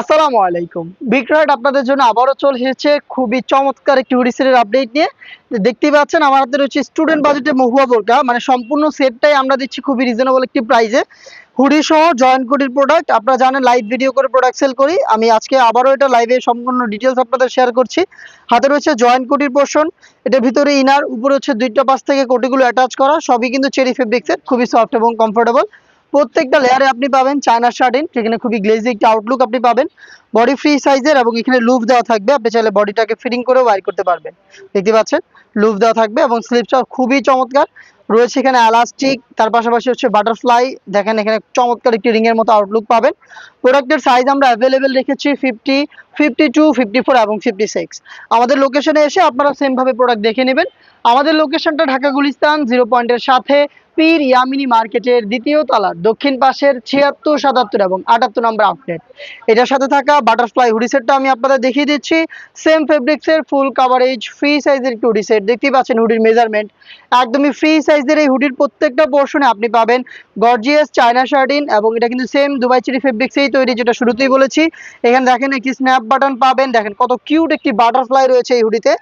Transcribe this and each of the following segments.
আসসালামু আলাইকুম। বিক্রয় আপনাদের জন্য আবারও চলে এসেছে খুবই চমৎকার একটি সেটের আপডেট নিয়ে। দেখতেই পাচ্ছেন, আমার হাতে রয়েছে স্টুডেন্ট বাজেটে মহুয়া বোরকা। মানে সম্পূর্ণ সেটটাই আমরা দিচ্ছি খুবই রিজনেবল একটি প্রাইসে হুডি সহ জয়েন্ট কোটির প্রোডাক্ট আপনারা জানেন লাইভ ভিডিও করে প্রোডাক্ট সেল করি। আমি আজকে আবারও এটা লাইভে সম্পূর্ণ ডিটেলস আপনাদের শেয়ার করছি। হাতে রয়েছে জয়েন্ট কোটির পোর্শন এটার ভিতরে ইনার উপরে হচ্ছে দুইটা পাশ থেকে কোটিগুলো অ্যাটাচ করা, সবই কিন্তু চেরি ফেব্রিক্সের খুবই সফট এবং কমফোর্টেবল প্রত্যেকটা লেয়ারে আপনি পাবেন চায়না শার্টিন যেখানে খুবই গ্লেজি একটা আউটলুক আপনি পাবেন। বডি ফ্রি সাইজের এবং এখানে লুপ দেওয়া থাকবে। আপনি চাইলে বডিটাকে ফিটিং করে ওয়ার করতে পারবেন। দেখতে পাচ্ছেন? লুপ দেওয়া থাকবে এবং স্লিপটা খুবই চমৎকার। রয়েছে এখানে এলাস্টিক তার পাশাপাশি হচ্ছে বাটারফ্লাই দেখেন এখানে চমৎকার একটি রিং এর মতো আউটলুক পাবেন। প্রোডাক্টের সাইজ আমরা অ্যাভেলেবেল রেখেছি fifty fifty two fifty four এবং ফিফটি সিক্স আমাদের লোকেশনে এসে আপনারা সেম ভাবে প্রোডাক্ট দেখে নেবেন। আমাদের লোকেশনটা ঢাকা গুলিস্তান জিরো পয়েন্টের সাথে পীর ইয়ামিনী মার্কেটের দ্বিতীয় তলার দক্ষিণ পাশের ছিয়াত্তর, সাতাত্তর এবং আটাত্তর নম্বর আউটলেট এটার সাথে থাকা বাটারফ্লাই হুডি সেটটা আমি আপনাদের দেখিয়ে দিচ্ছি। সেম ফেব্রিক্সের ফুল কাভারেজ ফ্রি সাইজের একটি হুডি সেট দেখতেই পাচ্ছেন হুডির মেজারমেন্ট একদমই ফ্রি সাইজের এই হুডির প্রত্যেকটা পোর্শনে আপনি পাবেন গর্জিয়াস চায়না শার্টিন এবং এটা কিন্তু সেম দুবাই চিরি ফেব্রিক্সেই তৈরি, যেটা শুরুতেই বলেছি। এখানে দেখেন একটি স্ন্যাপ বাটন পাবেন। দেখেন কত কিউট একটি বাটারফ্লাই রয়েছে এই হুডিতে।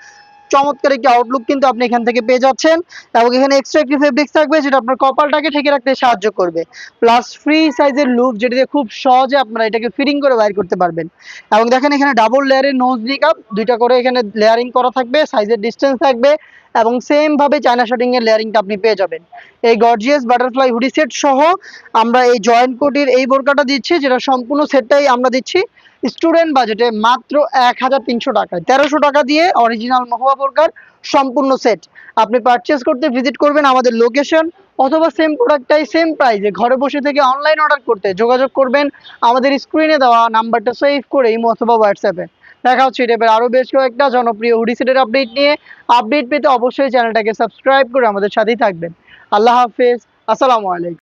চমৎকার একটি আউটলুক কিন্তু আপনি এখান থেকে পেয়ে যাচ্ছেন। এবং এখানে এক্সট্রা একটি ফেব্রিক্স থাকবে, যেটা আপনার কপালটাকে ঠেকে রাখতে সাহায্য করবে। প্লাস ফ্রি সাইজের লুক যেটা দিয়ে খুব সহজে আপনারা এটাকে ফিটিং করে বাইর করতে পারবেন। এবং দেখেন এখানে ডাবল লেয়ারের নোজ নিকাপ দুইটা করে এখানে লেয়ারিং করা থাকবে সাইজের ডিস্টেন্স থাকবে। এবং সেম ভাবে চায়না শার্টিং এর লেয়ারিংটা আপনি পেয়ে যাবেন। এই গর্জিয়াস বাটারফ্লাই হুডি সেট সহ আমরা এই জয়েন্ট কোটির এই বোরকাটা দিচ্ছি, যেটা সম্পূর্ণ সেটটাই আমরা দিচ্ছি। স্টুডেন্ট বাজেটে মাত্র এক হাজার তিনশো টাকায়। তেরোশো টাকা দিয়ে অরিজিনাল মহুয়া বোরকার সম্পূর্ণ সেট আপনি পারচেস করতে ভিজিট করবেন আমাদের লোকেশন অথবা সেম প্রোডাক্টটাই সেম প্রাইসে ঘরে বসে থেকে অনলাইন অর্ডার করতে যোগাযোগ করবেন। আমাদের স্ক্রিনে দেওয়া নাম্বারটা সেভ করে ইমো অথবা হোয়াটসঅ্যাপে দেখা হচ্ছে এটা আরও বেশ কয়েকটা জনপ্রিয় হুডিসেটের আপডেট নিয়ে। আপডেট পেতে অবশ্যই চ্যানেলটাকে সাবস্ক্রাইব করে আমাদের সাথেই থাকবেন। আল্লাহ হাফেজ। আসসালামু আলাইকুম।